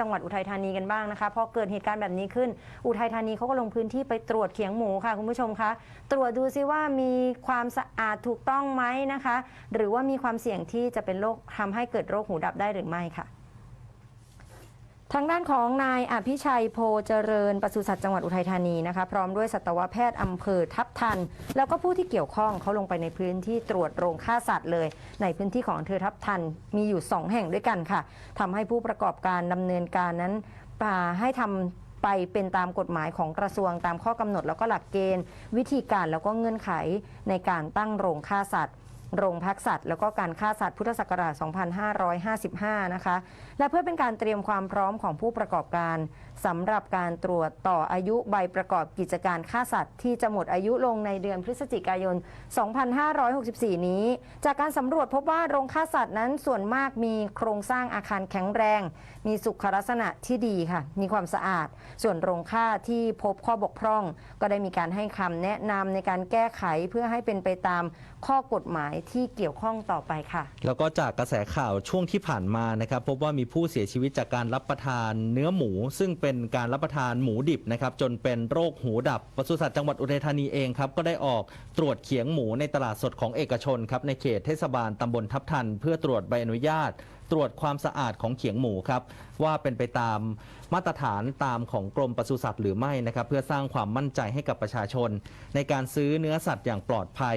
จังหวัดอุทัยธานีกันบ้างนะคะพอเกิดเหตุการณ์แบบนี้ขึ้น อุทัยธานีเขาก็ลงพื้นที่ไปตรวจเขียงหมูค่ะคุณผู้ชมคะตรวจดูซิว่ามีความสะอาดถูกต้องไหมนะคะ หรือว่ามีความเสี่ยงที่จะเป็นโรคทำให้เกิดโรคหูดับได้หรือไม่ค่ะ ทางด้านของนายอภิชัยโพเจริญปศุสัตว์จังหวัดอุทัยธานีนะคะ พร้อมด้วยสัตวแพทย์อำเภอทับทัน แล้วก็ผู้ที่เกี่ยวข้องเขาลงไปในพื้นที่ตรวจโรงฆ่าสัตว์เลย ในพื้นที่ของอำเภอทับทันมีอยู่ 2 แห่งด้วยกันค่ะทำให้ผู้ประกอบการดำเนินการนั้นป่าให้ทำไปเป็นตามกฎหมายของกระทรวงตามข้อกำหนดแล้วก็หลักเกณฑ์ วิธีการแล้วก็เงื่อนไขในการตั้งโรงฆ่าสัตว์ โรงพักสัตว์ แล้วก็การฆ่าสัตว์พุทธศักราช 2555 นะคะ และเพื่อเป็นการเตรียมความพร้อมของผู้ประกอบการสำหรับการตรวจต่ออายุใบประกอบกิจการฆ่าสัตว์ ที่จะหมดอายุลงในเดือนพฤศจิกายน 2564 นี้ จากการสำรวจพบว่าโรงฆ่าสัตว์นั้นส่วนมากมีโครงสร้างอาคารแข็งแรง มีสุขลักษณะที่ดีค่ะ มีความสะอาด ส่วนโรงฆ่าที่พบข้อบกพร่อง ก็ได้มีการให้คำแนะนำในการแก้ไขเพื่อให้เป็นไปตามข้อกฎหมายที่เกี่ยวข้องต่อไปค่ะ แล้วก็จากกระแสข่าวช่วงที่ผ่านมานะครับพบว่ามีผู้เสียชีวิตจากการรับประทานเนื้อหมู ซึ่งเป็นการรับประทานหมูดิบนะครับจนเป็นโรคหูดับปศุสัตว์จังหวัดอุทัยธานีเองครับก็ได้ออกตรวจเขียงหมูในตลาดสดของเอกชนครับในเขตเทศบาลตำบลทับทัน เพื่อตรวจใบอนุญาต ตรวจความสะอาดของเขียงหมูครับว่าเป็นไปตามมาตรฐานตามของกรมปศุสัตว์หรือไม่นะครับเพื่อสร้างความมั่นใจให้กับประชาชน ในการซื้อเนื้อสัตว์อย่างปลอดภัย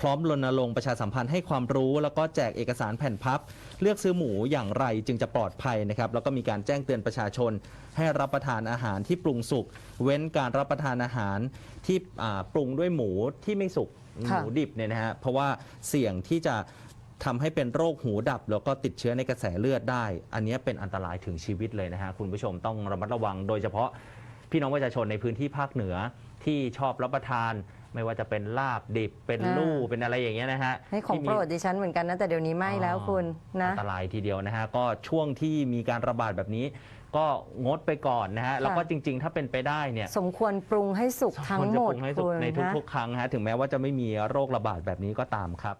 พร้อมรณรงค์ประชาสัมพันธ์ให้ความรู้ แล้วก็แจกเอกสารแผ่นพับ เลือกซื้อหมูอย่างไรจึงจะปลอดภัยนะครับแล้วก็มีการแจ้งเตือนประชาชน ให้รับประทานอาหารที่ปรุงสุกเว้นการรับประทานอาหารที่ปรุงด้วยหมูที่ไม่สุกหมูดิบเนี่ยนะฮะเพราะว่าเสี่ยงที่จะ ทำให้เป็นโรคหูดับ แล้วก็ติดเชื้อในกระแสเลือดได้ อันนี้เป็นอันตรายถึงชีวิตเลยนะฮะคุณผู้ชมต้องระมัดระวัง โดยเฉพาะพี่น้องประชาชนในพื้นที่ภาคเหนือที่ชอบรับประทาน ไม่ว่าจะเป็นลาบดิบเป็นอ่าลู่เป็นอะไรอย่างเงี้ยนะฮะให้ของที่โปมีรดดิฉันเหมือนกันนะแต่เดี๋ยวนี้ไม่แล้วคุณนะอันตรายทีเดียวนะฮะก็ช่วงที่มีการระบาดแบบนี้ก็งดไปก่อนนะฮะ แล้วก็จริง ๆ ถ้าเป็นไปได้เนี่ย สมควรปรุงให้สุกทั้งควรหจะมปดรุงให้สุกคุณในนะทุกๆครั้งฮะ ถึงแม้ว่าจะไม่มีโรคระบาดแบบนี้ก็ตามครับ